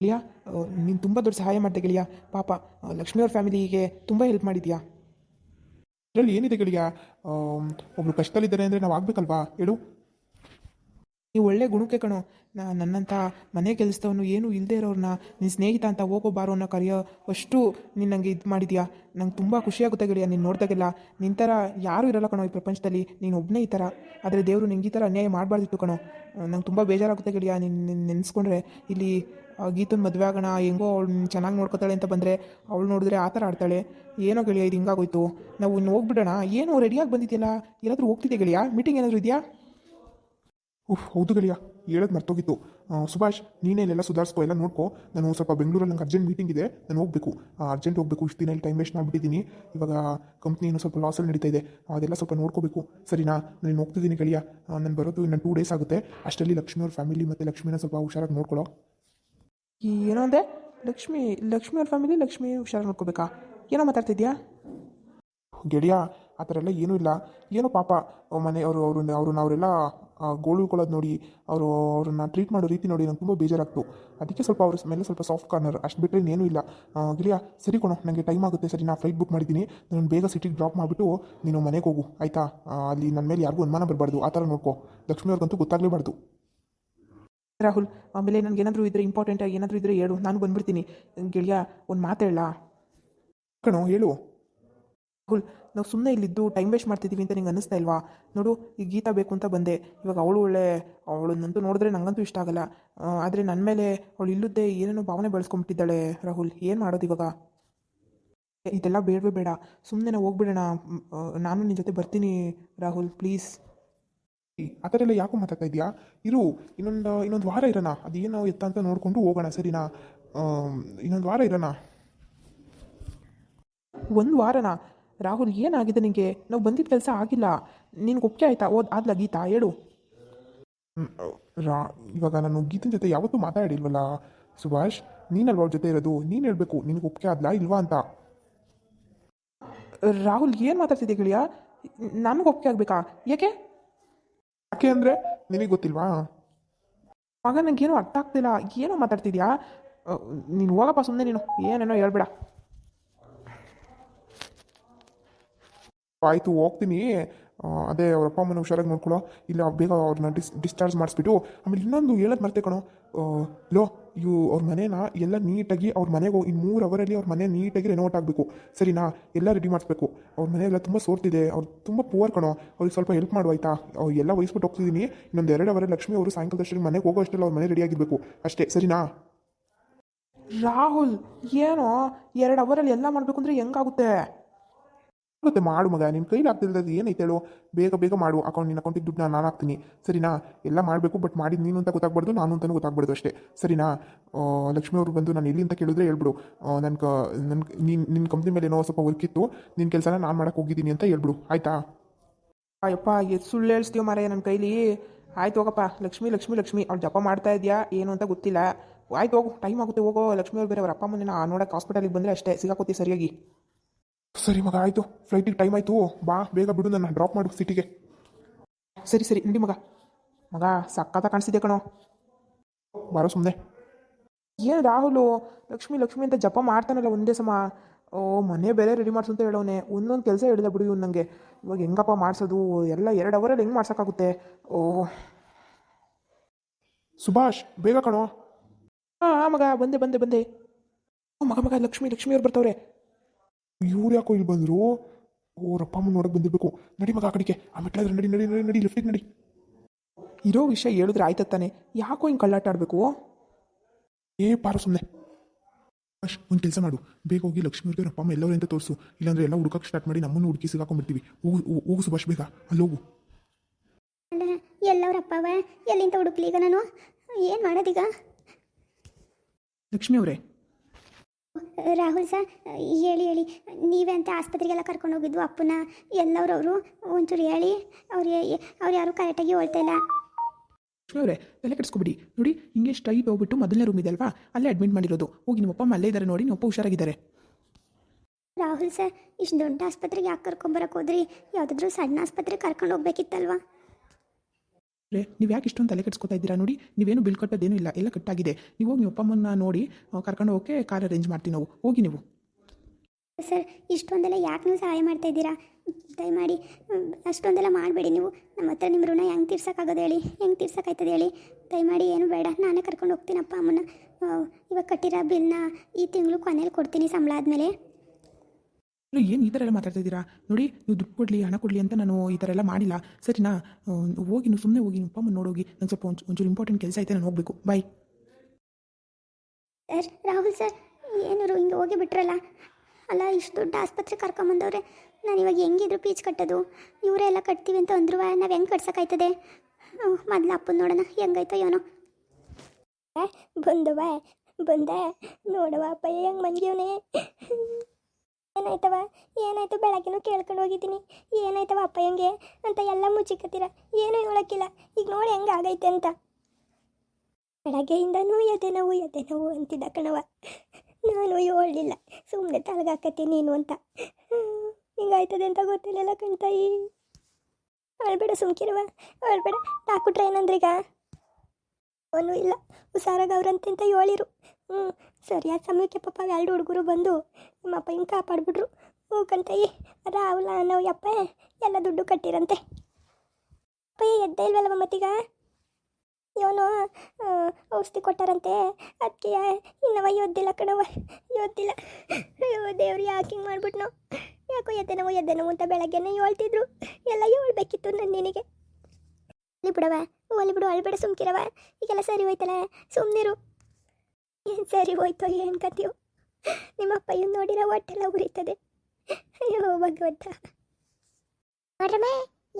ಗೆಳೆಯ ನೀನು ತುಂಬ ದೊಡ್ಡ ಸಹಾಯ ಮಾಡಿದೆ ಗೆಳೆಯ ಪಾಪ ಲಕ್ಷ್ಮಿಯವ್ರ ಫ್ಯಾಮಿಲಿಗೆ ತುಂಬ ಹೆಲ್ಪ್ ಮಾಡಿದ್ಯಾ? ಇದರಲ್ಲಿ ಏನಿದೆ ಗೆಳೆಯ ಒಬ್ಬರು ಕಷ್ಟದಲ್ಲಿದ್ದಾರೆ ಅಂದರೆ ನಾವು ಆಗಬೇಕಲ್ವಾ? ಹೇಳು. ನೀವು ಒಳ್ಳೆ ಗುಣಕ್ಕೆ ಕಣೋ. ನನ್ನಂಥ ಮನೆ ಕೆಲಸದವನು ಏನೂ ಇಲ್ಲದೆ ಇರೋರನ್ನ ನಿನ್ನ ಸ್ನೇಹಿತ ಅಂತ ಹೋಗೋ ಬಾರೋ ಅನ್ನೋ ಕರೆಯೋ ಅಷ್ಟು ನೀನು ನನಗೆ ಇದು ಮಾಡಿದ್ಯಾ? ನಂಗೆ ತುಂಬ ಖುಷಿಯಾಗುತ್ತೆ ಗೆಳೆಯ, ನೀನು ನೋಡಿದಾಗೆಲ್ಲ. ನಿನ್ನ ಥರ ಯಾರೂ ಇರಲ್ಲ ಕಣೋ ಈ ಪ್ರಪಂಚದಲ್ಲಿ. ನೀನು ಒಬ್ಬನೇ ಈ ಥರ. ಆದರೆ ದೇವರು ನಿಂಗೆ ಈ ಥರ ಅನ್ಯಾಯ ಮಾಡಬಾರ್ದಿತ್ತು ಕಣೋ. ನಂಗೆ ತುಂಬ ಬೇಜಾರಾಗುತ್ತೆ ಗೆಳೆಯ ನಿನ್ನ ನೆನೆಸ್ಕೊಂಡ್ರೆ. ಇಲ್ಲಿ ಗೀತನ ಮದುವೆ ಆಗೋಣ, ಹೆಂಗೋ ಅವಳು ಚೆನ್ನಾಗಿ ನೋಡ್ಕೊತಾಳೆ ಅಂತ ಬಂದರೆ ಅವಳು ನೋಡಿದ್ರೆ ಆ ಥರ ಆಡ್ತಾಳೆ. ಏನೋ ಗೆಳೆಯ, ಇದು ಹಿಂಗಾಗೋಯ್ತು. ನಾವು ಇನ್ನು ಹೋಗ್ಬಿಡೋಣ. ಏನು ರೆಡಿಯಾಗಿ ಬಂದಿದೆಯಲ್ಲ? ಎಲ್ಲಾದರೂ ಹೋಗ್ತಿದ್ದೆ ಗೆಳೆಯ? ಮೀಟಿಂಗ್ ಏನಾದರೂ ಇದೆಯಾ? ಉಫ್ ಹೌದು ಗೆಳೆಯ. ಹೇಳೋದು ಮರ್ತೋಗಿತ್ತು. ಸುಭಾಷ್ ನೀನೇ ಇಲ್ಲೆಲ್ಲ ಸುಧಾರಿಸ್ಕೊ ಎಲ್ಲ ನೋಡ್ಕೊ. ನಾನು ಸ್ವಲ್ಪ ಬೆಂಗಳೂರಲ್ಲಿ ನಂಗೆ ಅರ್ಜೆಂಟ್ ಮೀಟಿಂಗ್ ಇದೆ. ನಾನು ಹೋಗಬೇಕು. ಅರ್ಜೆಂಟ್ ಹೋಗಬೇಕು. ಇಷ್ಟು ದಿನ ಇಲ್ಲಿ ಟೈಮ್ ವೇಸ್ಟ್ ಮಾಡಿಬಿಟ್ಟಿದ್ದೀನಿ. ಇವಾಗ ಕಂಪ್ನಿನೂ ಸ್ವಲ್ಪ ಲಾಸಲ್ಲಿ ನಡೀತಾ ಇದೆ. ಅದೆಲ್ಲ ಸ್ವಲ್ಪ ನೋಡ್ಕೋಬೇಕು. ಸರಿನಾ? ನಾನು ಹೋಗ್ತಿದ್ದೀನಿ ಗೆಳೆಯ. ನಾನು ಬರೋದು ಇನ್ನು ಟೂ ಡೇಸ್ ಆಗುತ್ತೆ. ಅಷ್ಟರಲ್ಲಿ ಲಕ್ಷ್ಮಿ ಅವ್ರ ಫ್ಯಾಮಿಲಿ ಮತ್ತು ಲಕ್ಷ್ಮಿನ ಸ್ವಲ್ಪ ಹುಷಾರಾಗಿ ನೋಡ್ಕೊಳ್ಳೋ ಈ ಏನೋ ಅಂದೆ? ಲಕ್ಷ್ಮಿ ಲಕ್ಷ್ಮಿ ಅವ್ರ ಫ್ಯಾಮಿಲಿ ಲಕ್ಷ್ಮಿ ಹುಷಾರಾಗಿ ನೋಡ್ಕೋಬೇಕಾ? ಏನೋ ಮಾತಾಡ್ತಿದ್ಯಾ? ಗೆಳೆಯ ಆ ಥರ ಎಲ್ಲ ಏನೂ ಇಲ್ಲ. ಏನೋ ಪಾಪ ಮನೆಯವರು ಮನೆ ಅವರು ಅವರು ಅವ್ರನ್ನ ಅವರೆಲ್ಲ ಗೋಳುಕೊಳ್ಳೋದು ನೋಡಿ ಅವರು ಅವ್ರನ್ನ ಟ್ರೀಟ್ ಮಾಡೋ ರೀತಿ ನೋಡಿ ನಂಗೆ ತುಂಬ ಬೇಜಾರಾಗ್ತು. ಅದಕ್ಕೆ ಸ್ವಲ್ಪ ಅವ್ರ ಮೇಲೆ ಸ್ವಲ್ಪ ಸಾಫ್ಟ್ ಕಾರ್ನರ್ ಅಷ್ಟು ಬಿಟ್ಟರೆ ಇನ್ನೇನೂ ಇಲ್ಲ. ಗಿರಿಯಾ ಸರಿ ಕೊಣ ನನಗೆ ಟೈಮ್ ಆಗುತ್ತೆ. ಸರಿ, ನಾ ಫ್ಲೈಟ್ ಬುಕ್ ಮಾಡಿದ್ದೀನಿ. ನಾನು ಬೇಗ ಸಿಟಿಗೆ ಡ್ರಾಪ್ ಮಾಡಿಬಿಟ್ಟು ನೀನು ಮನೆಗೆ ಹೋಗು, ಆಯಿತಾ? ಅಲ್ಲಿ ನನ್ನ ಮೇಲೆ ಯಾರಿಗೂ ಅನುಮಾನ ಬರಬಾರ್ದು. ಆ ಥರ ನೋಡ್ಕೋ. ಲಕ್ಷ್ಮಿ ಅವ್ರಿಗಂತೂ ಗೊತ್ತಾಗಲೇಬಾರ್ದು. ರಾಹುಲ್, ಆಮೇಲೆ ನನಗೆ ಏನಾದರೂ ಇದ್ರೆ ಇಂಪಾರ್ಟೆಂಟ್ ಏನಾದರೂ ಇದ್ರೆ ಹೇಳು. ನಾನು ಬಂದುಬಿಡ್ತೀನಿ. ಗೆಳೆಯ, ಒಂದು ಮಾತೇಳ ಕಣೋ, ಹೇಳು. ರಾಹುಲ್ ನಾವು ಸುಮ್ಮನೆ ಇಲ್ಲಿದ್ದು ಟೈಮ್ ವೇಸ್ಟ್ ಮಾಡ್ತಿದ್ದೀವಿ ಅಂತ ನಿಂಗೆ ಅನ್ನಿಸ್ತಾ ಇಲ್ವಾ? ನೋಡು, ಈ ಗೀತಾ ಬೇಕು ಅಂತ ಬಂದೆ. ಇವಾಗ ಅವಳು ಒಳ್ಳೆ, ಅವಳನ್ನಂತೂ ನೋಡಿದ್ರೆ ನನಗಂತೂ ಇಷ್ಟ ಆಗಲ್ಲ. ಆದರೆ ನನ್ನ ಮೇಲೆ ಅವಳು ಇಲ್ಲದೇ ಏನೇನೋ ಭಾವನೆ ಬೆಳೆಸ್ಕೊಂಬಿಟ್ಟಿದ್ದಾಳೆ ರಾಹುಲ್. ಏನು ಮಾಡೋದು ಇವಾಗ? ಇದೆಲ್ಲ ಬೇಡವೇ ಬೇಡ. ಸುಮ್ಮನೆ ನಾವು ಹೋಗ್ಬಿಡೋಣ. ನಾನು ನಿನ್ನ ಜೊತೆ ಬರ್ತೀನಿ ರಾಹುಲ್, ಪ್ಲೀಸ್. ಆ ಥರ ಎಲ್ಲ ಯಾಕೋ ಮಾತಾಡ್ತಾ ಇದೆಯಾ ಇರು, ಇನ್ನೊಂದು ಇನ್ನೊಂದು ವಾರ ಇರೋಣ. ಅದೇನೋ ಎತ್ತ ಅಂತ ನೋಡಿಕೊಂಡು ಹೋಗೋಣ, ಸರಿನಾ? ಇನ್ನೊಂದು ವಾರ ಇರೋಣ. ಒಂದು ವಾರನ? ರಾಹುಲ್ ಏನಾಗಿದೆ ನಿನಗೆ ನಾವು ಬಂದಿದ್ದ ಕೆಲಸ ಆಗಿಲ್ಲ. ನಿನ್ಗೆ ಒಪ್ಪಿಗೆ ಆಯ್ತಾ? ಓದ್ ಆದ್ಲ ಗೀತಾ ಹೇಳು. ರಾ ಇವಾಗ ನಾನು ಗೀತನ ಜೊತೆ ಯಾವತ್ತೂ ಮಾತಾಡಿಲ್ವಲ್ಲ? ಸುಭಾಷ್ ನೀನಲ್ವ ಅವ್ರ ಜೊತೆ ಇರೋದು? ನೀನು ಹೇಳಬೇಕು ನಿನಗೆ ಒಪ್ಪಿಗೆ ಆದ್ಲಾ ಇಲ್ವಾ ಅಂತ. ರಾಹುಲ್ ಏನು ಮಾತಾಡ್ತಿದ್ದೆ ಗೆಳೆಯ? ನನಗೆ ಒಪ್ಪಿಗೆ ಆಗಬೇಕಾ? ಯಾಕೆ? ಯಾಕೆ ಅಂದರೆ ನಿನಗೆ ಗೊತ್ತಿಲ್ವಾ? ಮಗ ನನಗೇನು ಅರ್ಥ ಆಗ್ತಿಲ್ಲ. ಏನೋ ಮಾತಾಡ್ತಿದ್ಯಾ? ನೀನು ಹೋಗಪ್ಪ ಸುಮ್ಮನೆ ನೀನು. ಏನೇನೋ ಹೇಳ್ಬೇಡ. ಆಯಿತು, ಹೋಗ್ತೀನಿ. ಅದೇ ಅವ್ರ ಅಪ್ಪ ಅಮ್ಮನ ಹುಷಾರಾಗಿ ನೋಡ್ಕೊಳ್ಳೋ. ಇಲ್ಲ, ಬೇಗ ಅವ್ರನ್ನ ಡಿಸ್ ಡಿಸ್ಚಾರ್ಜ್ ಮಾಡಿಸ್ಬಿಟ್ಟು, ಆಮೇಲೆ ಇನ್ನೊಂದು ಹೇಳೋದು ಮರ್ತೆ ಕಣೋ. ಲೋ, ಇವು ಅವ್ರ ಮನೇನ ಎಲ್ಲ ನೀಟಾಗಿ ಅವ್ರ ಮನೆಗೆ ಇನ್ನು ಮೂರು ಅವರಲ್ಲಿ ಅವ್ರ ಮನೆ ನೀಟಾಗಿ ರೆನೋವೇಟ್ ಆಗಬೇಕು. ಸರಿನಾ? ಎಲ್ಲ ರೆಡಿ ಮಾಡಿಸ್ಬೇಕು. ಅವ್ರ ಮನೆಯೆಲ್ಲ ತುಂಬ ಸೋರ್ತಿದೆ. ಅವ್ರು ತುಂಬ ಪೂವರ್ ಕಣೋ. ಅವ್ರಿಗೆ ಸ್ವಲ್ಪ ಹೆಲ್ಪ್ ಮಾಡು, ಆಯ್ತಾ? ಅವ್ರು ಎಲ್ಲ ವಹಿಸ್ಬಿಟ್ಟು ಹೋಗ್ತಿದ್ದೀನಿ ಇನ್ನೊಂದು ಎರಡು ಅವರ ಲಕ್ಷ್ಮಿ ಅವರು ಸಾಯಂಕಾಲದಷ್ಟರಲ್ಲಿ ಮನೆಗೆ ಹೋಗೋ ಅಷ್ಟೆಲ್ಲ ಅವ್ರ ಮನೆ ರೆಡಿ ಆಗಿರಬೇಕು. ಅಷ್ಟೇ. ಸರಿನಾ? ರಾಹುಲ್, ಏನೋ? ಎರಡು ಅವರಲ್ಲಿ ಎಲ್ಲ ಮಾಡಬೇಕು ಅಂದರೆ ಹೆಂಗಾಗುತ್ತೆ? ಮತ್ತೆ ಮಾಡು ಮಗ ನಿನ್ನ ಕೈಲಿ ಆಗ್ತಿಲ್ಲದ ಏನೈತೆ ಹೇಳು? ಬೇಗ ಬೇಗ ಮಾಡು ಅಕೌಂಟ್ ನಿನ್ನ ಅಕೌಂಟಿಗೆ ದುಡ್ಡು ನಾನು ಹಾಕ್ತೀನಿ. ಸರಿನಾ? ಎಲ್ಲ ಮಾಡಬೇಕು ಬಟ್ ಮಾಡಿದ ನೀನು ಅಂತ ಗೊತ್ತಾಗ್ಬಾರ್ದು, ನಾನು ಅಂತಲೂ ಗೊತ್ತಾಗ್ಬಾರ್ದು ಅಷ್ಟೇ. ಸರಿನಾ? ಲಕ್ಷ್ಮಿ ಅವರು ಬಂದು ನಾನು ಎಲ್ಲಿ ಅಂತ ಕೇಳಿದ್ರೆ ಹೇಳ್ಬಿಡು. ನನ್ನ ಕ ನನ್ನ ನಿನ್ನ ನಿನ್ನ ಕಂಪ್ನಿ ಮೇಲೆ ಏನೋ ಸ್ವಲ್ಪ ವರ್ಕ್ ಇತ್ತು ನಿನ್ನ ಕೆಲಸನ ನಾನು ಮಾಡಕ್ಕೆ ಹೋಗಿದ್ದೀನಿ ಅಂತ ಹೇಳ್ಬಿಡು. ಆಯಿತಾ? ಅಯ್ಯಪ್ಪ ಎಷ್ಟು ಸುಳ್ಳು ಹೇಳ್ತೀವಿ ಮಾರಾಯ ನನ್ನ ಕೈಲಿ? ಆಯ್ತು ಹೋಗಪ್ಪ, ಲಕ್ಷ್ಮಿ ಲಕ್ಷ್ಮಿ ಲಕ್ಷ್ಮಿ ಅವ್ರು ಜಪ ಮಾಡ್ತಾ ಇದೆಯಾ, ಏನು ಅಂತ ಗೊತ್ತಿಲ್ಲ. ಆಯ್ತು ಹೋಗು ಟೈಮ್ ಆಗುತ್ತೆ, ಹೋಗೋ. ಲಕ್ಷ್ಮಿ ಅವ್ರು ಬೇರೆ ಅವ್ರ ಅಪ್ಪ ಅಮ್ಮನ ನೋಡಕ್ಕೆ ಹಾಸ್ಪಿಟಲಿಗೆ ಬಂದರೆ ಅಷ್ಟೇ, ಸಿಗಾಕೋತಿ ಸರಿಯಾಗಿ. ಸರಿ, ಮಗ, ಆಯಿತು. ಫ್ಲೈಟಿಗೆ ಟೈಮ್ ಆಯಿತು. ಬಾ, ಬೇಗ ಬಿಡು, ನನ್ನ ಡ್ರಾಪ್ ಮಾಡು ಸಿಟಿಗೆ ಸರಿ ಸರಿ ಇಂಡಿ ಮಗ. ಮಗ ಸಕ್ಕತ್ತ ಕಾಣಿಸಿದೆ ಕಣೋ? ಬರೋ ಸುಮ್ಮನೆ ಏನು ರಾಹುಲು? ಲಕ್ಷ್ಮಿ ಲಕ್ಷ್ಮಿ ಅಂತ ಜಪ ಮಾಡ್ತಾನಲ್ಲ ಒಂದೇ ಸಮ. ಓ, ಮನೆ ಬೇರೆ ರೆಡಿ ಮಾಡ್ಸು ಅಂತ ಹೇಳೋನೆ. ಒಂದೊಂದು ಕೆಲಸ ಹೇಳಿದೆ ಬಿಡು ಇವ್ನು ನನಗೆ ಇವಾಗ ಹೆಂಗಪ್ಪ ಮಾಡಿಸೋದು? ಎಲ್ಲ ಎರಡು ಅವರಲ್ಲಿ ಹೆಂಗೆ ಮಾಡ್ಸೋಕ್ಕಾಗುತ್ತೆ? ಓ. ಸುಭಾಷ್, ಬೇಗ ಕಣೋ. ಹಾಂ, ಮಗ, ಬಂದೆ ಬಂದೆ ಬಂದೆ. ಓ, ಮಗ ಮಗ, ಲಕ್ಷ್ಮಿ ಲಕ್ಷ್ಮಿ ಅವ್ರು ಬರ್ತವ್ರೆ. ಇವ್ರು ಯಾಕೋ ಇಲ್ಲಿ ಬಂದರು? ಓರಪ್ಪ ಅಮ್ಮ ನೋಡಕ್ಕೆ ಬಂದಿರಬೇಕು. ನಡಿ ಮಗ ಆ ಕಡೆಗೆ. ಆ ಮೆಟ್ಲಾದ್ರೆ ನಡಿ ನಡಿ ನಡಿ ನಡಿ ಲಿಫ್ಟಿಗೆ ನಡಿ. ಇರೋ ವಿಷಯ ಹೇಳಿದ್ರೆ ಆಯ್ತಾ ತಾನೆ. ಯಾಕೋ ಹಿಂಗೆ ಕಳ್ಳಾಟ ಆಡಬೇಕು? ಏ ಪಾರು ಸುಮ್ಮನೆ ಅಶ್ ಒಂದು ಕೆಲಸ ಮಾಡು. ಬೇಗ ಹೋಗಿ ಲಕ್ಷ್ಮಿ ಅವ್ರಿಗೆ ಅಪ್ಪ ಅಮ್ಮ ಎಲ್ಲರೂ ಅಂತ ತೋರಿಸು. ಇಲ್ಲಾಂದ್ರೆ ಎಲ್ಲ ಹುಡುಕಕ್ಕೆ ಸ್ಟಾರ್ಟ್ ಮಾಡಿ ನಮ್ಮನ್ನು ಹುಡುಕಿ ಸಿಗಾಕೊಂಡ್ಬಿಡ್ತೀವಿ. ಹೋಗು ಹೋಗು ಸುಭಾಷ್ ಬೇಗ. ಅಲ್ಲಿ ಹೋಗು. ಎಲ್ಲವ್ರಪ್ಪವ ಎಲ್ಲಿಂದ ಹುಡುಕ್ಲಿ ಈಗ ನಾನು? ಏನು ಮಾಡೋದೀಗ? ಲಕ್ಷ್ಮಿ ಅವರೇ ರಾಹುಲ್ ಸರ್ ಹೇಳಿ ಹೇಳಿ. ನೀವೇ ಅಂತ ಆಸ್ಪತ್ರೆಗೆಲ್ಲ ಕರ್ಕೊಂಡು ಹೋಗಿದ್ವು ಅಪ್ಪನ ಎಲ್ಲವ್ರವರು ಒಂಚೂರು ಹೇಳಿ. ಅವ್ರು ಅವ್ರು ಯಾರು ಕರೆಕ್ಟಾಗಿ ಹೇಳ್ತಾ ಇಲ್ಲ. ಲಕ್ಷ್ಮಿ ಅವರೇ ತಲೆ ಕೆಡಿಸ್ಕೊಬಿಡಿ. ನೋಡಿ ಹಿಂಗೆ ಸ್ಟ್ರೈಟ್ ಹೋಗ್ಬಿಟ್ಟು ಮೊದಲನೇ ರೂಮ್ ಇದೆ ಅಲ್ವಾ? ಅಲ್ಲೇ ಅಡ್ಮಿಟ್ ಮಾಡಿರೋದು. ಹೋಗಿ ನಿಮ್ಮಪ್ಪ ಅಲ್ಲೇ ಇದ್ದಾರೆ ನೋಡಿ ನಿಮ್ಮಪ್ಪ ಹುಷಾರಾಗಿದ್ದಾರೆ. ರಾಹುಲ್ ಸರ್ ಇಷ್ಟು ದೊಡ್ಡ ಆಸ್ಪತ್ರೆಗೆ ಯಾಕೆ ಕರ್ಕೊಂಬರಕ್ಕೆ ಹೋದ್ರಿ? ಯಾವುದಾದ್ರೂ ಸಣ್ಣ ಆಸ್ಪತ್ರೆಗೆ ಕರ್ಕೊಂಡು ಹೋಗ್ಬೇಕಿತ್ತಲ್ವಾ? ರೇ ನೀವು ಯಾಕೆ ಇಷ್ಟೊಂದು ತಲೆ ಕೆಡ್ಸ್ಕೊತಾ ಇದ್ದೀರಾ? ನೋಡಿ, ನೀವೇನು ಬಿಲ್ ಕಟ್ಟೋದೇನೂ ಇಲ್ಲ, ಎಲ್ಲ ಕಟ್ಟಾಗಿದೆ. ನೀವು ಹೋಗಿ ನೀವು ನೋಡಿ ಕರ್ಕೊಂಡು ಹೋಗಿ ಕಾರ್ ಅರೇಂಜ್ ಮಾಡ್ತೀವಿ ನಾವು. ಹೋಗಿ ನೀವು. ಸರ್, ಇಷ್ಟೊಂದೆಲ್ಲ ಯಾಕೆ ನೀವು ಸಹಾಯ ಮಾಡ್ತಾ ಇದ್ದೀರಾ? ದಯಮಾಡಿ ಅಷ್ಟೊಂದೆಲ್ಲ ಮಾಡಬೇಡಿ ನೀವು. ನಮ್ಮ ಹತ್ರ ನಿಮ್ಮ ಋಣ ಹೆಂಗೆ ತೀರ್ಸೋಕ್ಕಾಗೋದು ಹೇಳಿ, ಹೆಂಗೆ ತೀರ್ಸೋಕ್ಕಾಯ್ತದೆ ಹೇಳಿ. ದಯಮಾಡಿ ಏನು ಬೇಡ, ನಾನೇ ಕರ್ಕೊಂಡು ಹೋಗ್ತೀನಪ್ಪ ಅಮ್ಮನ ಇವಾಗ ಕಟ್ಟಿರೋ ಬಿಲ್ನ ಈ ತಿಂಗಳು ಕೊನೆಯಲ್ಲಿ ಕೊಡ್ತೀನಿ, ಸಂಬಳ ಆದಮೇಲೆ. ಏನು ಈ ಥರ ಎಲ್ಲ ಮಾತಾಡ್ತಾ ಇದ್ದೀರಾ? ನೋಡಿ ನೀವು ದುಡ್ಡು ಕೊಡಲಿ ಹಣ ಕೊಡಲಿ ಅಂತ ನಾನು ಈ ಥರ ಎಲ್ಲ ಮಾಡಿಲ್ಲ. ಸರಿನಾ ಹೋಗಿ ನೀವು ಸುಮ್ಮನೆ ಹೋಗಿ ನಿಮ್ಮ ಅಪ್ಪ ಅಮ್ಮನ ನೋಡೋಗಿ ನಂಗೆ ಸ್ವಲ್ಪ ಒಂಚೂರು ಒಂಚೂರು ಇಂಪಾರ್ಟೆಂಟ್ ಕೆಲಸ ಐತೆ ನಾನು ಹೋಗಬೇಕು. ಬಾಯ್ ಸರ್ ರಾಹುಲ್ ಸರ್ ಏನಾರು ಹಿಂಗೆ ಹೋಗಿ ಬಿಟ್ರಲ್ಲ? ಅಲ್ಲ ಇಷ್ಟು ದೊಡ್ಡ ಆಸ್ಪತ್ರೆ ಕರ್ಕೊಂಬಂದವ್ರೆ ನಾನು ಇವಾಗ ಹೆಂಗಿದ್ರು ಪೀಚ್ ಕಟ್ಟೋದು? ಇವರೇ ಎಲ್ಲ ಕಟ್ತೀವಿ ಅಂತ ಅಂದ್ರು ನಾವು ಹೆಂಗೆ ಕಟ್ಸೋಕ್ಕಾಯ್ತದೆ ಮೊದಲು ಅಪ್ಪನ ನೋಡೋಣ ಹೆಂಗಾಯ್ತೋ ಏನೋ. ಬಂದವ ಬಂದೆ ನೋಡವ ಅಪ್ಪ ಹೆಂಗೆ ಮಂಗ್ಯವನೇ? ಏನಾಯ್ತವ? ಏನಾಯ್ತು ಬೆಳಗ್ಗೆನೂ ಕೇಳ್ಕೊಂಡು ಹೋಗಿದ್ದೀನಿ. ಏನಾಯ್ತವ ಅಪ್ಪ ಹೆಂಗೆ ಅಂತ ಎಲ್ಲ ಮುಚ್ಚಿಕತ್ತೀರ? ಏನೂ ಹೇಳೋಕ್ಕಿಲ್ಲ. ಈಗ ನೋಡಿ ಹೆಂಗೆ ಆಗೈತೆ ಅಂತ. ಬೆಳಗ್ಗೆಯಿಂದನೂ ಎದೆ ನೋವು ಎದೆ ನೋವು ಅಂತಿದ್ದ ಕಣವ ನಾನು ಹೇಳಲಿಲ್ಲ. ಸುಮ್ಮನೆ ತಲೆಗಾಕತ್ತೆ ನೀನು ಅಂತ. ಹಿಂಗಾಯ್ತದೆ ಅಂತ ಗೊತ್ತಿಲ್ಲಲ್ಲ ಕಣ್ತಾಯಿ ಅಳ್ಬೇಡ ಸುಮ್ಕಿರವ ಅಳ್ಬೇಡ ಏನಂದ್ರೀಗ? ಅವನು ಇಲ್ಲ. ಹುಷಾರಾಗವ್ರಂತೆ ಹೇಳಿರು. ಹ್ಞೂ ಸರಿಯಾದ ಸಮಯಕ್ಕೆ ಪಾಪ ಎರಡು ಹುಡುಗರು ಬಂದು ನಿಮ್ಮ ಅಪ್ಪ ಹಿಂಗೆ ಕಾಪಾಡ್ಬಿಟ್ರು. ಹ್ಞೂ ಕಣ್ತಾಯಿ ರಾಹುಲ ನಾವು ಯಪ್ಪ, ಎಲ್ಲ ದುಡ್ಡು ಕಟ್ಟಿರಂತೆ. ಅಪ್ಪ ಎದ್ದೇ ಇಲ್ವಲ್ಲವ ಮತ್ತೀಗ? ಇವನು ಔಷಧಿ ಕೊಟ್ಟಾರಂತೆ. ಅದಕ್ಕೆ ಇನ್ನವ ಯೋದ್ದಿಲ್ಲ ಕಣವ ಯೋದ್ದಿಲ್ಲ. ಅಯ್ಯೋ, ದೇವ್ರು ಯಾಕೆ ಹಿಂಗೆ ಯಾಕೋ ಎದ್ದೆ ನೋವು ಎದ್ದೆ ನೋವು ಅಂತ ಬೆಳಗ್ಗೆನೇ ಹೇಳ್ತಿದ್ರು. ಎಲ್ಲ ಹೇಳ್ಬೇಕಿತ್ತು ನನ್ನ ನಿನಗೆ. ಅಲ್ಲಿ ಬಿಡವ ಅಲ್ಲಿ ಬಿಡು ಅಳ್ಬೇಡ ಸುಮ್ಕಿರವ ಈಗೆಲ್ಲ ಸರಿ ಹೋಯ್ತಲ್ಲ ಸುಮ್ಮನಿರು ಏನು ಸರಿ ಹೋಯ್ತೋ ಏನು ನಿಮ್ಮ ನಿಮ್ಮಪ್ಪ ಇವ್ ನೋಡಿರೋ ಹೊಟ್ಟೆಲ್ಲ ಉರಿತದೆ. ಅಯ್ಯೋ ಭಗವಂತ. ನೋಡ್ರಮ್ಮ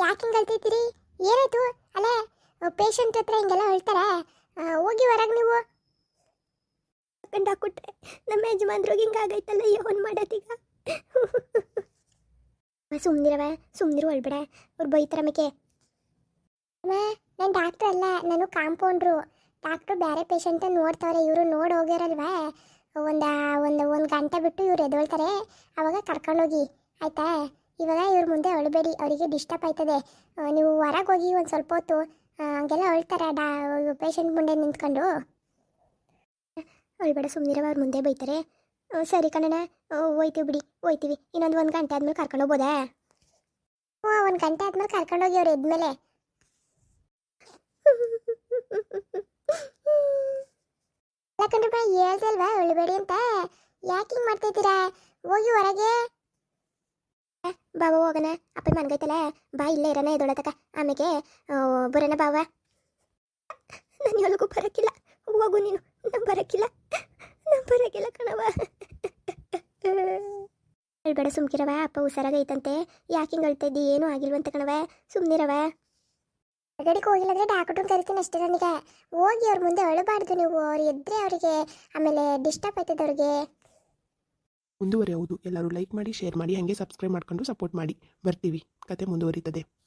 ಯಾಕೆ ಹಿಂಗೆ ಅಳ್ತಿದ್ದೀರಿ? ಏನಾಯ್ತು? ಅಲ್ಲ ಪೇಷಂಟ್ ಹತ್ರ ಹಿಂಗೆಲ್ಲ ಹೇಳ್ತಾರೆ? ಹೋಗಿ ಹೊರಗೆ ನೀವು. ಕಂಡು ಹಾಕ್ಬಿಟ್ರೆ ನಮ್ಮ ಯಜಮಾನ್ರಿಗೆ ಹಿಂಗಾಗೈತಲ್ಲ ಏನು ಮಾಡೋದೀಗ. ಸುಮ್ಮನಿರವ ಸುಮ್ಮನಿರು ಹೊಳ್ಬೇಡ ಅವ್ರು ಬೈತಾರ ಮಕ್ಕೆ ನಾನು ಡಾಕ್ಟ್ರ್ ಅಲ್ಲ ನಾನು ಕಾಂಪೌಂಡ್ರು ಡಾಕ್ಟ್ರು ಬೇರೆ ಪೇಷಂಟ್ ನೋಡ್ತಾವ್ರೆ ಇವರು ನೋಡಿ ಹೋಗ್ಯಾರಲ್ವಾ? ಒಂದು ಒಂದು ಒಂದು ಗಂಟೆ ಬಿಟ್ಟು ಇವ್ರು ಎದೊಳ್ತಾರೆ ಅವಾಗ ಕರ್ಕೊಂಡೋಗಿ ಆಯ್ತಾ ಇವಾಗ ಇವ್ರ ಮುಂದೆ ಅಳಬೇಡಿ ಅವರಿಗೆ ಡಿಸ್ಟರ್ಬ್ ಆಯ್ತದೆ. ನೀವು ಹೊರಗೆ ಹೋಗಿ ಒಂದು ಸ್ವಲ್ಪ ಹೊತ್ತು ಹಂಗೆಲ್ಲ ಅಳ್ತಾರೆ ಡಾ ಪೇಷಂಟ್ ಮುಂದೆ ನಿಂತ್ಕೊಂಡು. ಅಳ್ಬೇಡ ಸುಮ್ಮನಿರವ ಅವ್ರ ಮುಂದೆ ಬೈತಾರೆ. ಸರಿ ಕಣಣ್ಣ ಆ, ಹೋಯ್ತೀವಿ ಬಿಡಿ ಹೋಯ್ತೀವಿ. ಇನ್ನೊಂದು ಒಂದು ಗಂಟೆ ಆದ್ಮೇಲೆ ಕರ್ಕೊಂಡು ಹೋಗ್ಬೋದಾ? ಹ್ಞೂ ಒಂದು ಗಂಟೆ ಆದ್ಮೇಲೆ ಕರ್ಕೊಂಡೋಗಿ ಅವ್ರು ಎದ್ಮೇಲೆ. ಯಾಕಂದ್ರೆ ಹೇಳ್ದಲ್ವಾ ಅಳಬೇಡಿ ಅಂತ? ಯಾಕೆ ಹಿಂಗೆ ಮಾಡ್ತಿದ್ದೀರಾ ಹೋಗಿ ಹೊರಗೆ. ಬಾಬಾ ಹೋಗೋಣ. ಅಪ್ಪ ಮನ್ಗೈತಲ್ಲ, ಬಾ, ಇಲ್ಲೇ ಇರೋಣ ಎದೊಳತಕ ಆಮೇಲೆ ಬರೋಣ ಬಾವ ನಾನು ಎಲ್ಗೂ ಬರೋಕ್ಕಿಲ್ಲ ಹೋಗು ನೀನು. ನಾನು ಬರೋಕ್ಕಿಲ್ಲ ನಾನು ಬರೋಕ್ಕಿಲ್ಲ ಕಣವ ಹೇಳ್ಬೇಡ ಸುಮ್ಕಿರವ ಅಪ್ಪ ಹುಷಾರಾಗೈತಂತೆ. ಯಾಕೆ ಹಿಂಗೆ ಅಳ್ತಾ ಇದ್ದಿ? ಏನೂ ಆಗಿಲ್ವಂತ ಕಣವ ಸುಮ್ಮನಿರವ ಹೊರಗಡೆಗೆ ಹೋಗಿಲ್ಲ ಅಂದ್ರೆ ಡಾಕ್ಟ್ರನ್ನ ಕರಿತೀನಿ ಅಷ್ಟೇ ನನಗೆ. ಹೋಗಿ ಅವ್ರ ಮುಂದೆ ಅಳಬಾರ್ದು ನೀವು, ಅವ್ರು ಎದ್ರೆ ಅವರಿಗೆ, ಆಮೇಲೆ ಡಿಸ್ಟರ್ಬ್ ಆಯ್ತದೆ ಅವ್ರಿಗೆ. ಮುಂದುವರೆಯುವುದು. ಎಲ್ಲರೂ ಲೈಕ್ ಮಾಡಿ ಶೇರ್ ಮಾಡಿ, ಹಾಗೆ ಸಬ್ಸ್ಕ್ರೈಬ್ ಮಾಡ್ಕೊಂಡು ಸಪೋರ್ಟ್ ಮಾಡಿ. ಬರ್ತೀವಿ. ಕತೆ ಮುಂದುವರಿತದೆ.